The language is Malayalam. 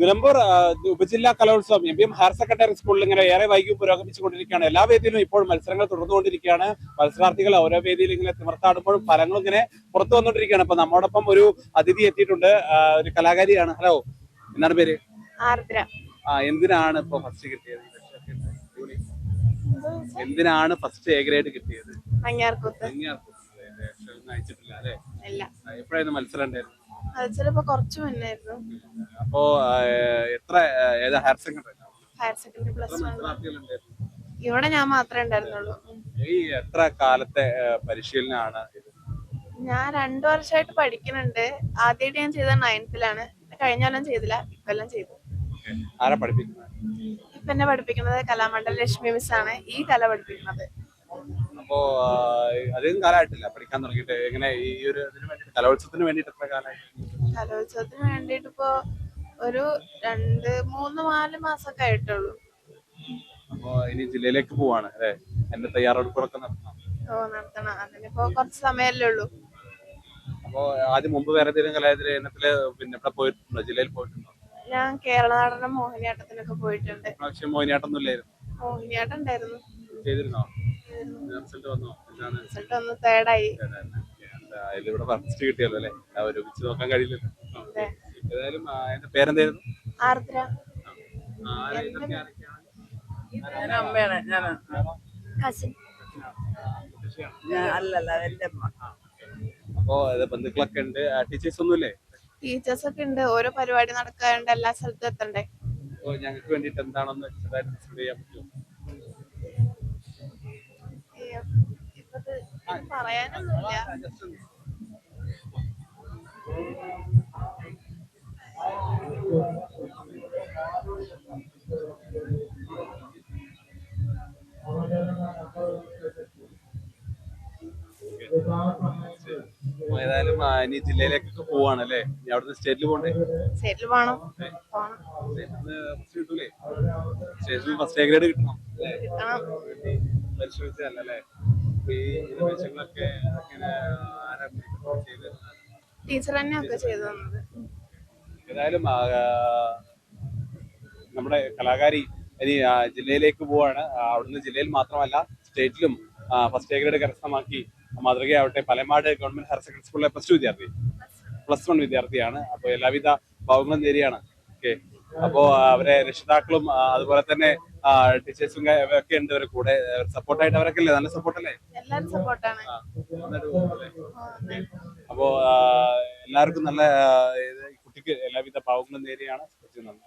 നിലമ്പൂർ ഉപജില്ലാ കലോത്സവം M P M higher secondary സ്കൂളിൽ ഇങ്ങനെ ഏറെ വൈകി പുരോഗമിച്ചുകൊണ്ടിരിക്കുകയാണ്. എല്ലാ വേദിയിലും ഇപ്പോൾ മത്സരങ്ങൾ തുടർന്നുകൊണ്ടിരിക്കുകയാണ്. മത്സരാർത്ഥികൾ ഓരോ വേദിയിൽ ഇങ്ങനെ തിമർത്താടുമ്പോഴും ഫലങ്ങളും ഇങ്ങനെ പുറത്തു വന്നുകൊണ്ടിരിക്കുകയാണ്. അപ്പൊ നമ്മോടൊപ്പം ഒരു അതിഥി എത്തിയിട്ടുണ്ട്. ഒരു കലാകാരിയാണ്. ഹലോ എന്താണ് പേര്? ആർദ്ര. ആ എന്തിനാണ് ഇപ്പൊ ഫസ്റ്റ് കിട്ടിയത്. എന്തിനാണ് ഫസ്റ്റ് എ ഗ്രേഡ് കിട്ടിയത്? അയച്ചിട്ടില്ല അല്ലെ എപ്പോഴായിരുന്നു മത്സരം ഉണ്ടായിരുന്നു അത് ചിലപ്പോ കുറച്ച് മുന്നായിരുന്നു. അപ്പോ എത്ര ഏതാ higher secondary? Higher secondary plus ഇവിടെ ഞാൻ മാത്രമേ ഉണ്ടായിരുന്നുള്ളൂ. ഈ എത്ര കാലത്തെ പരിശീലനമാണ് ഞാൻ രണ്ടു വർഷമായിട്ട് പഠിക്കുന്നുണ്ട്. ആദ്യമായിട്ട് ഞാൻ ചെയ്തത് നയൻത്തിലാണ് കഴിഞ്ഞ കൊല്ലം ചെയ്തില്ല. ഇക്കൊല്ലം ചെയ്തു. ആരാ പഠിപ്പിക്കുന്നത്? ഇപ്പൊ എന്നെ പഠിപ്പിക്കുന്നത് കലാമണ്ഡലം ലക്ഷ്മി മിസ് ആണ് ഈ കല പഠിപ്പിക്കുന്നത്. അപ്പോ അധികം കാലമായിട്ടില്ല പഠിക്കാൻ തുടങ്ങിയിട്ട് എങ്ങനെ ഈ ഒരു ഇതിന് കലോത്സവത്തിന് വേണ്ടിട്ട് എത്ര കലോത്സവത്തിന് വേണ്ടിയിട്ട് ഇപ്പോ ഒരു രണ്ട് മൂന്ന് നാല് മാസമൊക്കെ ആയിട്ടുള്ളൂ. അപ്പോ ഇനി ജില്ലയിലേക്ക് പോവാണ് അല്ലെ? എന്റെ തയ്യാറെടുപ്പുകളൊക്കെ നടത്തണം. ഓ നടത്തണം. അതിനിപ്പോ കുറച്ച് സമയല്ലേ ഉള്ളൂ. അപ്പോ ആദ്യം മുമ്പ് വേറെ ഏതെങ്കിലും ഇനത്തിൽ പിന്നെ ഇവിടെ പോയിട്ടുണ്ടോ? ജില്ലയിൽ പോയിട്ടുണ്ടോ? ഞാൻ കേരള നടനം മോഹിനിയാട്ടത്തിനൊക്കെ പോയിട്ടുണ്ട്. പ്രാവശ്യം മോഹിനിയാട്ടൊന്നും ഇല്ലായിരുന്നു. മോഹിനിയാട്ടം ഉണ്ടായിരുന്നു. ചെയ്തിരുന്നോ? റിസൾട്ട് വന്നോ? എന്താണ്? റിസൾട്ട് ഒന്ന് തേർഡായി. അതിലിവിടെ ഫസ്റ്റ് കിട്ടിയല്ലോ അല്ലെ? ഒരുമിച്ച് നോക്കാൻ കഴിയില്ലല്ലോ. അതെ. ഏതായാലും എന്റെ പേരെന്തായിരുന്നു? ആർദ്ര. അമ്മയാണ് കസിൻ. അല്ലല്ല എന്റെ അപ്പോ ബന്ധുക്കളൊക്കെ ഉണ്ട്? ടീച്ചേഴ്സ് ഒന്നുമില്ലേ? ടീച്ചേഴ്സ് ഒക്കെ ഉണ്ട്. ഓരോ പരിപാടി നടക്കാറുണ്ട് എല്ലാ സ്ഥലത്തും എത്തണ്ടേ? ഞങ്ങൾക്ക് വേണ്ടിട്ട് എന്താണെന്ന് ചെയ്യാൻ പറ്റുമോ? പറയാനൊന്നുമില്ല ഏതായാലും ഇനി ജില്ലയിലേക്കൊക്കെ പോവാണ് അല്ലേ ഇനി അവിടുന്ന് സ്റ്റേറ്റിൽ പോകണ്ടേ സ്റ്റേറ്റിൽ പോണം. സ്റ്റേറ്റിൽ ഫസ്റ്റ് ഗ്രേഡ് കിട്ടണം. കിട്ടണം. അല്ലേ ഈ നിർദ്ദേശങ്ങളൊക്കെ ടീച്ചർ തന്നെ ഒക്കെ ചെയ്തു തന്നത്. ഏതായാലും നമ്മുടെ കലാകാരി ഇനി ജില്ലയിലേക്ക് പോവാണ്. അവിടുന്ന് ജില്ലയിൽ മാത്രമല്ല സ്റ്റേറ്റിലും ഫസ്റ്റ് ഗ്രേഡ് കരസ്ഥമാക്കി മാതൃകയാവട്ടെ പലമാട് ഗവൺമെന്റ് ഹയർ സെക്കൻഡറി സ്കൂളിലെ പ്ലസ് ടു വിദ്യാർത്ഥി പ്ലസ് വൺ വിദ്യാർത്ഥിയാണ്. അപ്പോൾ എല്ലാവിധ ഭാവങ്ങളും നേരിയാണ്. ഓക്കെ. അപ്പോൾ അവരെ രക്ഷിതാക്കളും അതുപോലെ തന്നെ ടീച്ചേഴ്സും ഒക്കെ ഉണ്ട് അവരെ കൂടെ. സപ്പോർട്ടായിട്ട് അവരൊക്കെ അല്ലേ? നല്ല സപ്പോർട്ടല്ലേ അപ്പോ എല്ലാവർക്കും നല്ല കുട്ടിക്ക് എല്ലാവിധ ഭാവങ്ങളും നേരെയാണ്. നന്ദി